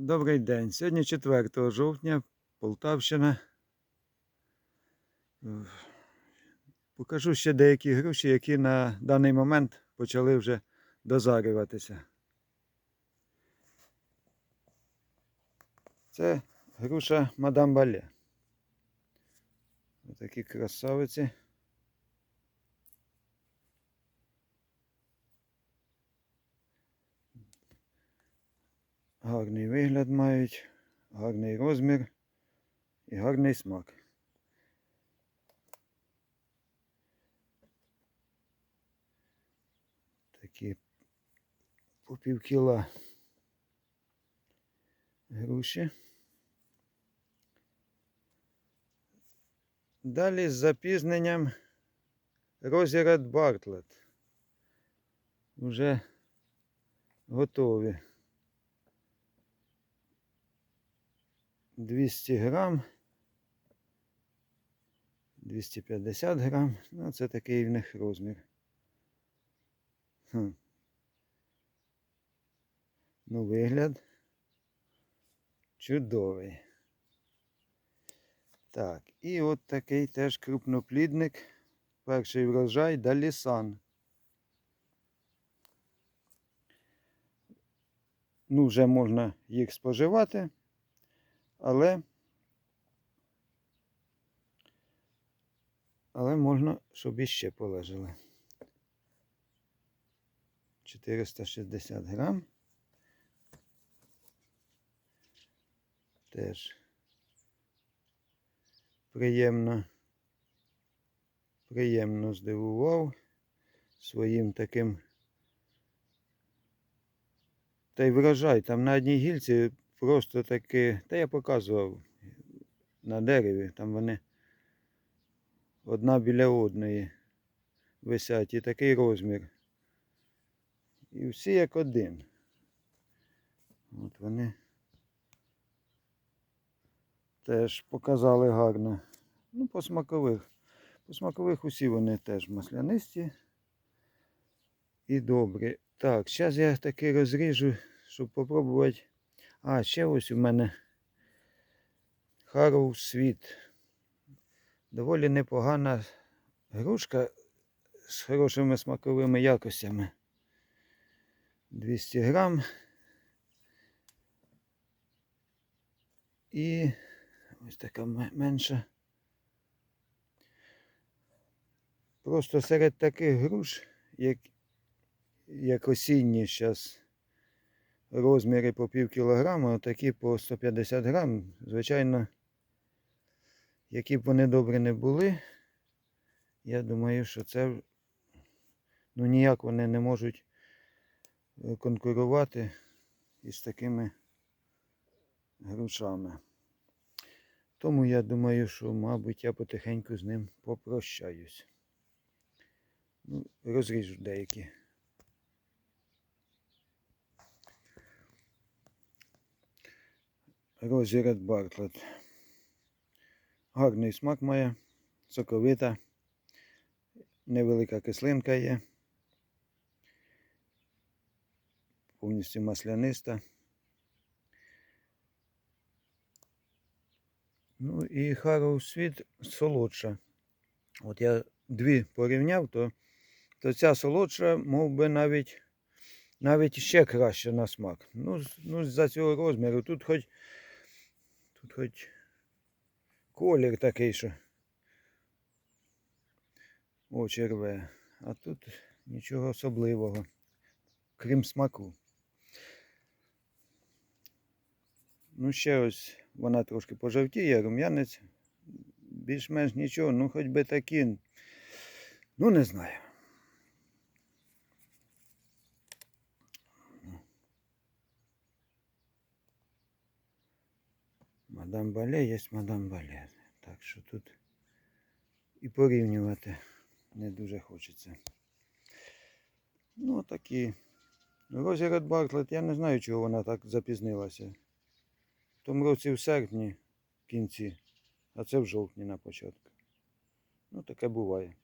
Добрий день. Сьогодні 4 жовтня, Полтавщина. Е, Покажу ще деякі груші, які на даний момент почали вже дозарюватися. Це груша Мадам Бале. Отакі красавиці. Гарний вигляд мають, гарний розмір і гарний смак. Такі по пів груші. Далі з запізненням Розіред Бартлет. Вже готові. 200 грам, 250 грам. Ну, це такий в них розмір. Хм. Ну, вигляд чудовий. Так, і от такий теж крупноплідник. Перший врожай Далісан. Ну, вже можна їх споживати але але можна, щоб іще полежали. 460 грам. Теж приємно, приємно здивував своїм таким. Та й врожай там на одній гільці просто таки, та я показував на дереві, там вони одна біля одної висять і такий розмір. І всі як один. От вони теж показали гарно. Ну, по смакових. По смакових усі вони теж маслянисті і добрі. Так, зараз я таки розріжу, щоб попробувати. А, ще ось у мене Harrow Sweet. Доволі непогана грушка з хорошими смаковими якостями. 200 грам. І ось така менша. Просто серед таких груш, як, як осінні зараз розміри по пів кілограма, а такі по 150 грам. Звичайно, які б вони добрі не були, я думаю, що це ну ніяк вони не можуть е, конкурувати із такими грушами. Тому я думаю, що, мабуть, я потихеньку з ним попрощаюсь. Ну, розріжу деякі. Розіред Бартлет. Гарний смак має, соковита, невелика кислинка є. Повністю масляниста. Ну і Harrow Sweet солодша. От я дві порівняв, то, то ця солодша, мов би, навіть навіть ще краще на смак. Ну, ну за цього розміру. Тут хоч Тут хоч колір такий, що очі рве. А тут нічого особливого, крім смаку. Ну, ще ось вона трошки пожовтіє, рум'янець. Більш-менш нічого, ну хоч би такі. Ну, не знаю. Мадам Бале є мадам Бале. Так що тут і порівнювати не дуже хочеться. Ну, такі. Розіред Бартлет, я не знаю, чого вона так запізнилася. В тому році в серпні в кінці, а це в жовтні на початку. Ну, таке буває.